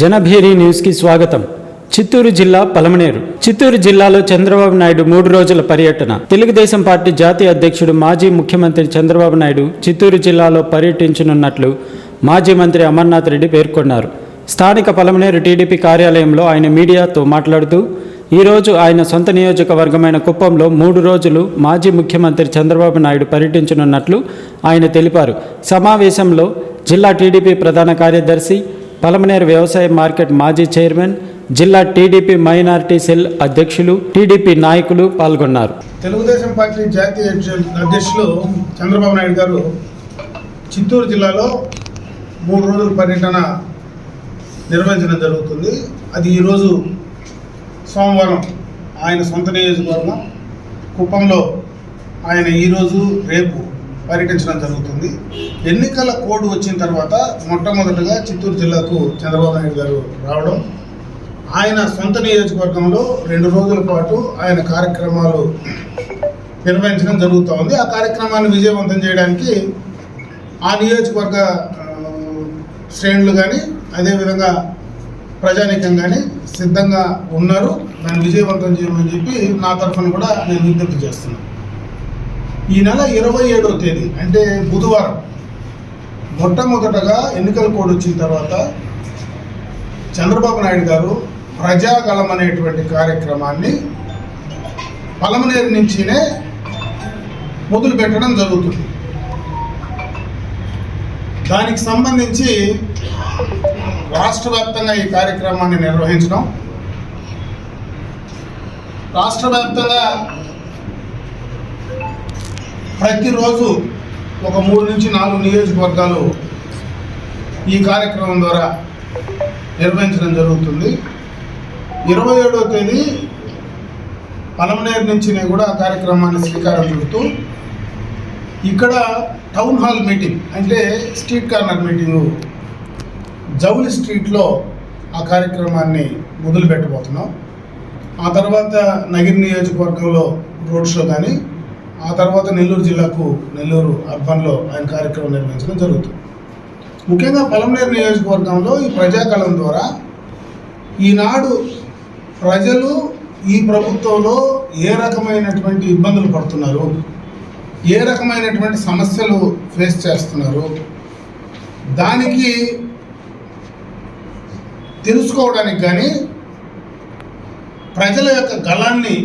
జనభేరి న్యూస్కి స్వాగతం. చిత్తూరు జిల్లా పలమనేరు. చిత్తూరు జిల్లాలో చంద్రబాబు నాయుడు మూడు రోజుల పర్యటన. తెలుగుదేశం పార్టీ జాతీయ అధ్యక్షుడు మాజీ ముఖ్యమంత్రి చంద్రబాబు నాయుడు చిత్తూరు జిల్లాలో పర్యటించనున్నట్లు మాజీ మంత్రి అమర్నాథ్ రెడ్డి పేర్కొన్నారు. స్థానిక పలమనేరు టీడీపీ కార్యాలయంలో ఆయన మీడియాతో మాట్లాడుతూ ఈరోజు ఆయన సొంత నియోజకవర్గమైన కుప్పంలో మూడు రోజులు మాజీ ముఖ్యమంత్రి చంద్రబాబు నాయుడు పర్యటించనున్నట్లు ఆయన తెలిపారు. సమావేశంలో జిల్లా టీడీపీ ప్రధాన కార్యదర్శి పలమనేరు వ్యవసాయ మార్కెట్ మాజీ చైర్మన్ జిల్లా టీడీపీ మైనార్టీ సెల్ అధ్యక్షులు టీడీపీ నాయకులు పాల్గొన్నారు. తెలుగుదేశం పార్టీ జాతీయ అధ్యక్షులు చంద్రబాబు నాయుడు గారు చిత్తూరు జిల్లాలో మూడు రోజుల పర్యటన నిర్వహించడం జరుగుతుంది. అది ఈరోజు సోమవారం ఆయన సొంత నియోజకవర్గం. కుప్పంలో ఆయన ఈరోజు రేపు పర్యటించడం జరుగుతుంది. ఎన్నికల కోడ్ వచ్చిన తర్వాత మొట్టమొదటగా చిత్తూరు జిల్లాకు చంద్రబాబు నాయుడు గారు రావడం ఆయన సొంత నియోజకవర్గంలో రెండు రోజుల పాటు ఆయన కార్యక్రమాలు నిర్వహించడం జరుగుతూ ఉంది. ఆ కార్యక్రమాన్ని విజయవంతం చేయడానికి ఆ నియోజకవర్గ శ్రేణులు కానీ అదేవిధంగా ప్రజానీకం కానీ సిద్ధంగా ఉన్నారు. దాన్ని విజయవంతం చేయమని చెప్పి నా తరఫున కూడా నేను విజ్ఞప్తి చేస్తున్నాను. ఈ నెల ఇరవై ఏడవ తేదీ అంటే బుధవారం మొట్టమొదటగా ఎన్నికల కోడ్ వచ్చిన తర్వాత చంద్రబాబు నాయుడు గారు ప్రజాగళం అనేటువంటి కార్యక్రమాన్ని పలమనేరు నుంచినే మొదలు పెట్టడం జరుగుతుంది. దానికి సంబంధించి రాష్ట్ర వ్యాప్తంగా ఈ కార్యక్రమాన్ని నిర్వహించడం రాష్ట్ర వ్యాప్తంగా ప్రతిరోజు ఒక మూడు నుంచి నాలుగు నియోజకవర్గాలు ఈ కార్యక్రమం ద్వారా నిర్వహించడం జరుగుతుంది. ఇరవై ఏడవ తేదీ పలమనేరు నుంచి నేను కూడా ఆ కార్యక్రమాన్ని శ్రీకారం చుడుతూ ఇక్కడ టౌన్ హాల్ మీటింగ్ అంటే స్ట్రీట్ కార్నర్ మీటింగు జౌలి స్ట్రీట్లో ఆ కార్యక్రమాన్ని మొదలు పెట్టబోతున్నాం ఆ తర్వాత నగిరి నియోజకవర్గంలో రోడ్ షో కానీ ఆ తర్వాత నెల్లూరు జిల్లాకు నెల్లూరు అర్బన్లో ఆయన కార్యక్రమం నిర్వహించడం జరుగుతుంది. ముఖ్యంగా పలమనేరు నియోజకవర్గంలో ఈ ప్రజాకళం ద్వారా ఈనాడు ప్రజలు ఈ ప్రభుత్వంలో ఏ రకమైనటువంటి ఇబ్బందులు పడుతున్నారు? ఏ రకమైనటువంటి సమస్యలు ఫేస్ చేస్తున్నారు? దానికి తెలుసుకోవడానికి కానీ ప్రజల యొక్క గళాన్ని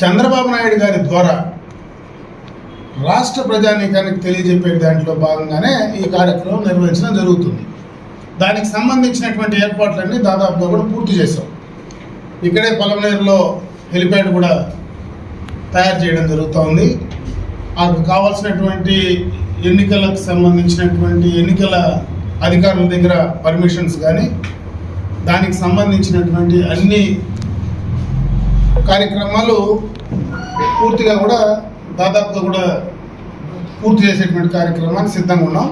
చంద్రబాబు నాయుడు గారి ద్వారా రాష్ట్ర ప్రజానీకానికి తెలియజెప్పే దాంట్లో భాగంగానే ఈ కార్యక్రమం నిర్వహించడం జరుగుతుంది. దానికి సంబంధించినటువంటి ఏర్పాట్లన్నీ దాదాపుగా కూడా పూర్తి చేశాం. ఇక్కడే పొలంనేరులో హెలిప్యాడ్ కూడా తయారు చేయడం జరుగుతోంది. నాకు కావాల్సినటువంటి ఎన్నికలకు సంబంధించినటువంటి ఎన్నికల అధికారుల దగ్గర పర్మిషన్స్ కానీ దానికి సంబంధించినటువంటి అన్ని కార్యక్రమాలు పూర్తిగా కూడా దాదాపుగా కూడా పూర్తి చేసేటువంటి కార్యక్రమానికి సిద్ధంగా ఉన్నాం.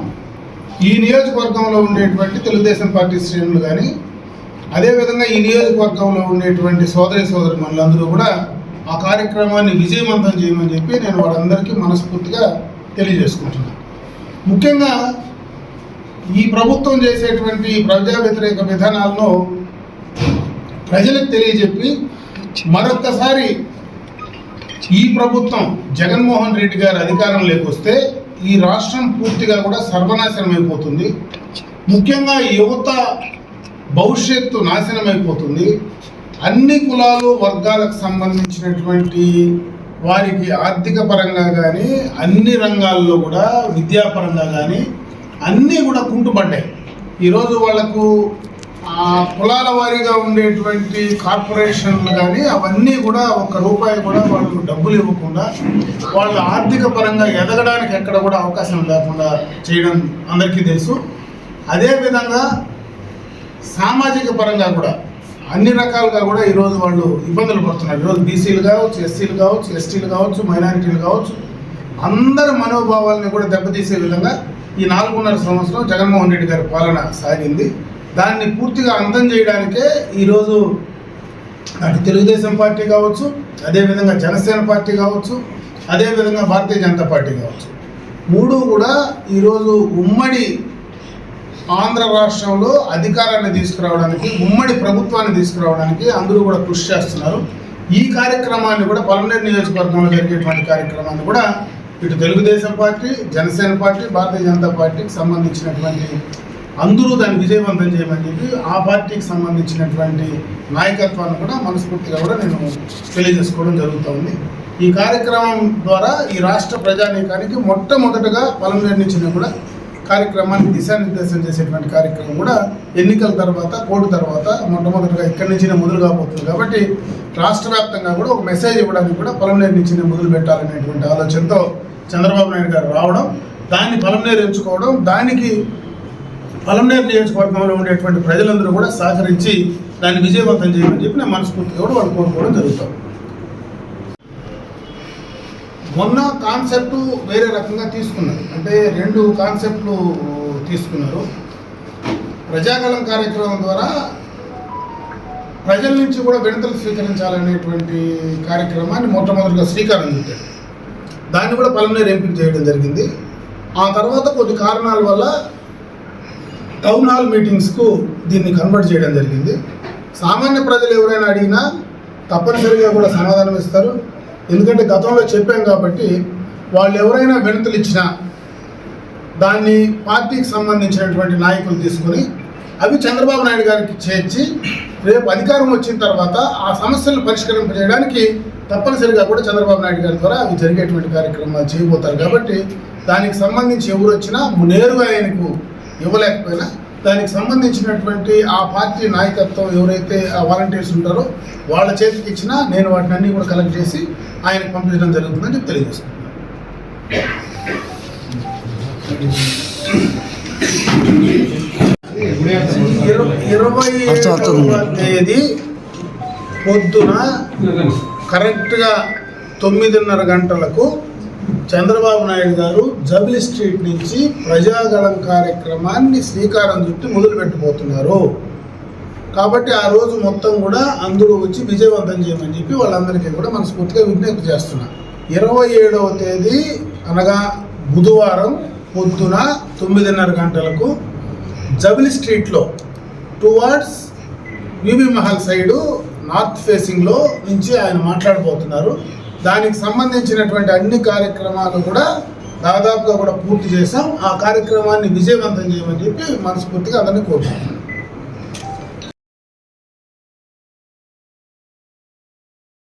ఈ నియోజకవర్గంలో ఉండేటువంటి తెలుగుదేశం పార్టీ శ్రేణులు కానీ అదేవిధంగా ఈ నియోజకవర్గంలో ఉండేటువంటి సోదరి సోదరి మనులందరూ కూడా ఆ కార్యక్రమాన్ని విజయవంతం చేయమని చెప్పి నేను వాళ్ళందరికీ మనస్ఫూర్తిగా తెలియజేసుకుంటున్నాను. ముఖ్యంగా ఈ ప్రభుత్వం చేసేటువంటి ప్రజా వ్యతిరేక విధానాలను ప్రజలకు తెలియజెప్పి మరొక్కసారి ఈ ప్రభుత్వం జగన్మోహన్ రెడ్డి గారు అధికారంలోకి వస్తే ఈ రాష్ట్రం పూర్తిగా కూడా సర్వనాశనం అయిపోతుంది. ముఖ్యంగా యువత భవిష్యత్తు నాశనం అయిపోతుంది. అన్ని కులాలు వర్గాలకు సంబంధించినటువంటి వారికి ఆర్థిక పరంగా కానీ అన్ని రంగాల్లో కూడా విద్యాపరంగా కానీ అన్నీ కూడా కుంటుపడ్డాయి. ఈరోజు వాళ్ళకు కులాల వారీగా ఉండేటువంటి కార్పొరేషన్లు కానీ అవన్నీ కూడా ఒక్క రూపాయి కూడా వాళ్ళు డబ్బులు ఇవ్వకుండా వాళ్ళు ఆర్థిక పరంగా ఎదగడానికి ఎక్కడ కూడా అవకాశం లేకుండా చేయడం అందరికీ తెలుసు. అదేవిధంగా సామాజిక పరంగా కూడా అన్ని రకాలుగా కూడా ఈరోజు వాళ్ళు ఇబ్బందులు పడుతున్నారు. ఈరోజు బీసీలు కావచ్చు ఎస్సీలు కావచ్చు ఎస్టీలు కావచ్చు మైనారిటీలు కావచ్చు అందరి మనోభావాలని కూడా దెబ్బతీసే విధంగా ఈ నాలుగున్నర సంవత్సరం జగన్మోహన్ రెడ్డి గారి పాలన సాగింది. దాన్ని పూర్తిగా అంతం చేయడానికే ఈరోజు అటు తెలుగుదేశం పార్టీ కావచ్చు అదేవిధంగా జనసేన పార్టీ కావచ్చు అదేవిధంగా భారతీయ జనతా పార్టీ కావచ్చు. మూడు కూడా ఈరోజు ఉమ్మడి ఆంధ్ర రాష్ట్రంలో అధికారాన్ని తీసుకురావడానికి ఉమ్మడి ప్రభుత్వాన్ని తీసుకురావడానికి అందరూ కూడా కృషి చేస్తున్నారు. ఈ కార్యక్రమాన్ని కూడా పలమనేరు నియోజకవర్గంలో జరిగేటువంటి కార్యక్రమాన్ని కూడా ఇటు తెలుగుదేశం పార్టీ జనసేన పార్టీ భారతీయ జనతా పార్టీకి సంబంధించినటువంటి అందరూ దాన్ని విజయవంతం చేయమని చెప్పి ఆ పార్టీకి సంబంధించినటువంటి నాయకత్వాన్ని కూడా మనస్ఫూర్తిగా కూడా నేను తెలియజేసుకోవడం జరుగుతూ ఉంది. ఈ కార్యక్రమం ద్వారా ఈ రాష్ట్ర ప్రజానీకానికి మొట్టమొదటగా పలమనేరు నుంచి కూడా కార్యక్రమాన్ని దిశానిర్దేశం చేసేటువంటి కార్యక్రమం కూడా ఎన్నికల తర్వాత కోర్టు తర్వాత మొట్టమొదటిగా ఇక్కడి నుంచినే మొదలు కాబోతుంది. కాబట్టి రాష్ట్ర వ్యాప్తంగా కూడా ఒక మెసేజ్ ఇవ్వడానికి కూడా పొలంనేరు నుంచినే మొదలు పెట్టాలనేటువంటి ఆలోచనతో చంద్రబాబు నాయుడు గారు రావడం దాన్ని పొలంనేరు ఎంచుకోవడం దానికి పలంనేరు నియోజకవర్గంలో ఉండేటువంటి ప్రజలందరూ కూడా సహకరించి దాన్ని విజయవంతం చేయమని చెప్పి నేను మనస్ఫూర్తిగా కూడా వాళ్ళు కోరుకోవడం జరుగుతుంది. మొన్న కాన్సెప్ట్ వేరే రకంగా తీసుకున్నారు. అంటే రెండు కాన్సెప్ట్లు తీసుకున్నారు. ప్రజాగలం కార్యక్రమం ద్వారా ప్రజల నుంచి కూడా విడతలు స్వీకరించాలనేటువంటి కార్యక్రమాన్ని మొట్టమొదటిగా శ్రీకారం చుట్టారు. దాన్ని కూడా పలమనేరు ఎంపిక చేయడం జరిగింది. ఆ తర్వాత కొన్ని కారణాల వల్ల టౌన్ హాల్ మీటింగ్స్కు దీన్ని కన్వర్ట్ చేయడం జరిగింది. సామాన్య ప్రజలు ఎవరైనా అడిగినా తప్పనిసరిగా కూడా సమాధానం ఇస్తారు. ఎందుకంటే గతంలో చెప్పాం కాబట్టి వాళ్ళు ఎవరైనా వినతులు ఇచ్చినా దాన్ని పార్టీకి సంబంధించినటువంటి నాయకులు తీసుకొని అవి చంద్రబాబు నాయుడు గారికి చేర్చి రేపు అధికారం వచ్చిన తర్వాత ఆ సమస్యలను పరిష్కరింపజేయడానికి తప్పనిసరిగా కూడా చంద్రబాబు నాయుడు గారి ద్వారా అవి జరిగేటువంటి కార్యక్రమాలు చేయబోతారు. కాబట్టి దానికి సంబంధించి ఎవరు వచ్చినా నేరుగా ఆయనకు ఇవ్వలేకపోయినా దానికి సంబంధించినటువంటి ఆ పార్టీ నాయకత్వం ఎవరైతే ఆ వాలంటీర్స్ ఉంటారో వాళ్ళ చేతికి ఇచ్చినా నేను వాటిని అన్ని కూడా కలెక్ట్ చేసి ఆయనకు పంపించడం జరుగుతుందని చెప్పి తెలియజేస్తున్నాను. ఇరవై ఏడవ తేదీ పొద్దున కరెక్ట్గా తొమ్మిదిన్నర గంటలకు చంద్రబాబు నాయుడు గారు జబిలి స్ట్రీట్ నుంచి ప్రజాగళం కార్యక్రమాన్ని శ్రీకారం చుట్టి మొదలు పెట్టబోతున్నారు. కాబట్టి ఆ రోజు మొత్తం కూడా అందరూ వచ్చి విజయవంతం చేయమని చెప్పి వాళ్ళందరికీ కూడా మనస్ఫూర్తిగా విజ్ఞప్తి చేస్తున్నారు ఇరవై ఏడవ తేదీ అనగా బుధవారం పొద్దున తొమ్మిదిన్నర గంటలకు జబిలి స్ట్రీట్లో towards UB Mahal side north ఫేసింగ్లో నుంచి ఆయన మాట్లాడబోతున్నారు. దానికి సంబంధించినటువంటి అన్ని కార్యక్రమాలు కూడా దాదాపుగా కూడా పూర్తి చేసాం ఆ కార్యక్రమాన్ని విజయవంతం చేయమని చెప్పి మనస్ఫూర్తిగా అందరినీ కోరుకుంటున్నాం.